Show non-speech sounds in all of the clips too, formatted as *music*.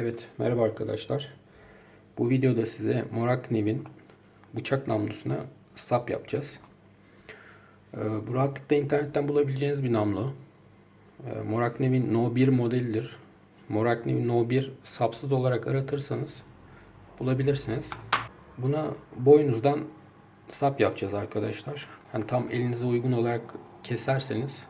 Evet, merhaba arkadaşlar. Bu videoda size Moraknev'in bıçak namlusuna sap yapacağız. Ee, bu rahatlıkla internetten bulabileceğiniz bir namlu. Ee, Moraknev'in No 1 modelidir. Moraknev'in No 1 sapsız olarak aratırsanız bulabilirsiniz. Buna boynuzdan sap yapacağız arkadaşlar. Hani tam elinize uygun olarak keserseniz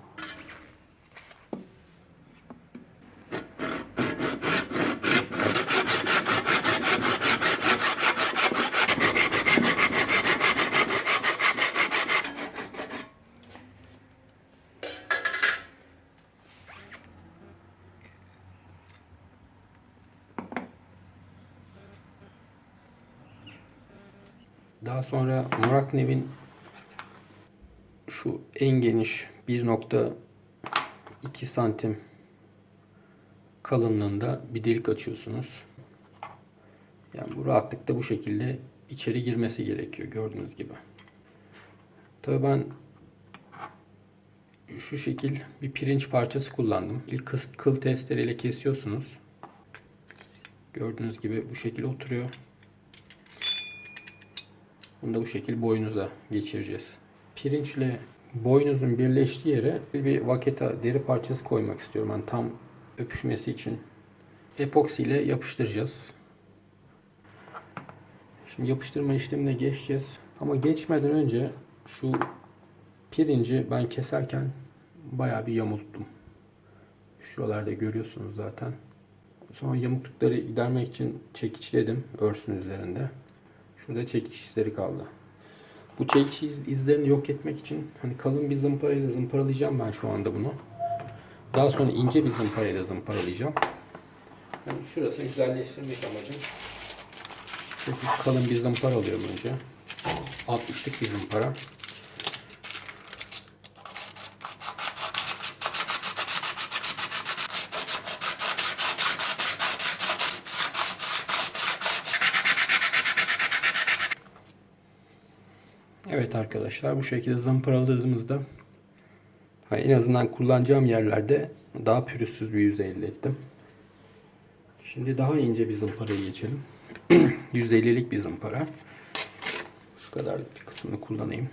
Daha sonra Moraknev'in şu en geniş 1.2 santim kalınlığında bir delik açıyorsunuz. Yani bu rahatlıkla bu şekilde içeri girmesi gerekiyor gördüğünüz gibi. Tabii ben şu şekil bir pirinç parçası kullandım. İlk kıl, kıl testereyle kesiyorsunuz. Gördüğünüz gibi bu şekil oturuyor. Bunu da bu şekilde boynuza geçireceğiz. Pirinçle boynuzun birleştiği yere bir vaketa deri parçası koymak istiyorum. Yani tam öpüşmesi için. Epoksi ile yapıştıracağız. Şimdi yapıştırma işlemine geçeceğiz. Ama geçmeden önce şu pirinci ben keserken bayağı bir yamulttum. Şuralarda görüyorsunuz zaten. Sonra yamuklukları gidermek için çekiçledim örsün üzerinde. Şurada çekiç izleri kaldı. Bu çekiç iz- izlerini yok etmek için hani kalın bir zımparayla zımparalayacağım ben şu anda bunu. Daha sonra ince bir zımparayla zımparalayacağım. Yani şurasını güzelleştirmek amacım. Şöyle kalın bir zımpara alıyorum önce. 60'lık bir zımpara. Evet arkadaşlar bu şekilde zımparaladığımızda en azından kullanacağım yerlerde daha pürüzsüz bir yüzey elde ettim. Şimdi daha ince bir zımparaya geçelim. *clears throat* 150'lik bir zımpara. Şu kadarlık bir kısmını kullanayım.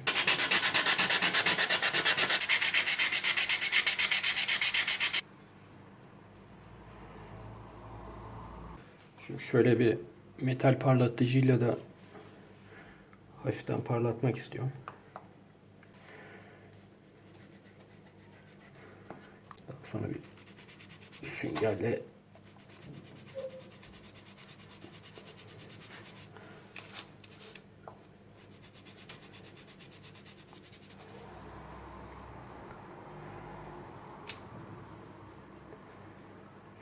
Şimdi şöyle bir metal parlatıcıyla da hafiften parlatmak istiyorum. Daha sonra bir süngerle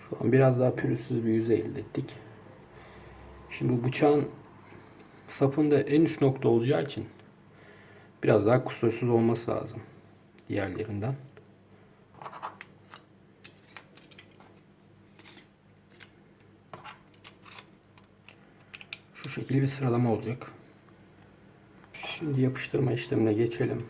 Şu an biraz daha pürüzsüz bir yüzey elde ettik. Şimdi bu bıçağın sapında en üst nokta olacağı için biraz daha kusursuz olması lazım diğerlerinden. Şu şekilde bir sıralama olacak. Şimdi yapıştırma işlemine geçelim.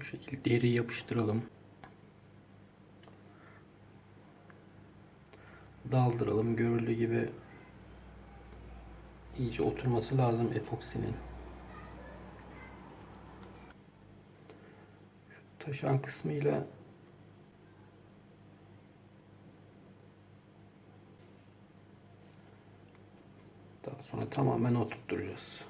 Bu şekilde deriyi yapıştıralım. Daldıralım. Görüldüğü gibi iyice oturması lazım epoksinin. Şu taşan kısmıyla daha sonra tamamen oturtturacağız.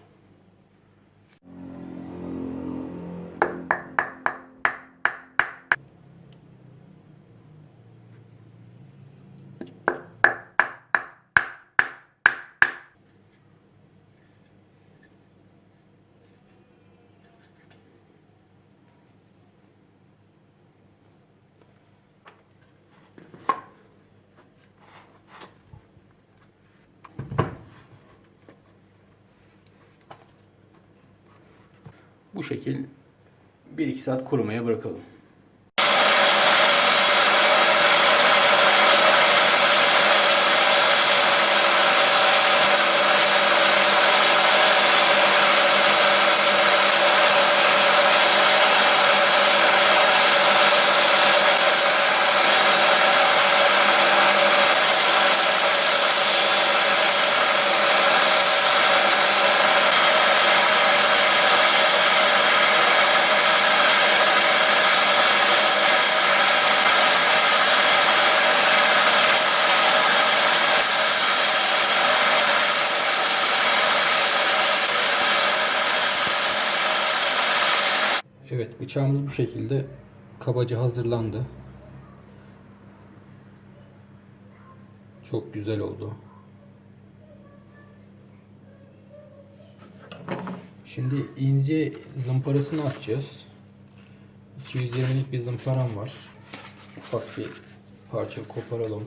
Bu şekil 1-2 saat kurumaya bırakalım. Evet bıçağımız bu şekilde kabaca hazırlandı. Çok güzel oldu. Şimdi ince zımparasını atacağız. 220'lik bir zımparam var. Ufak bir parça koparalım.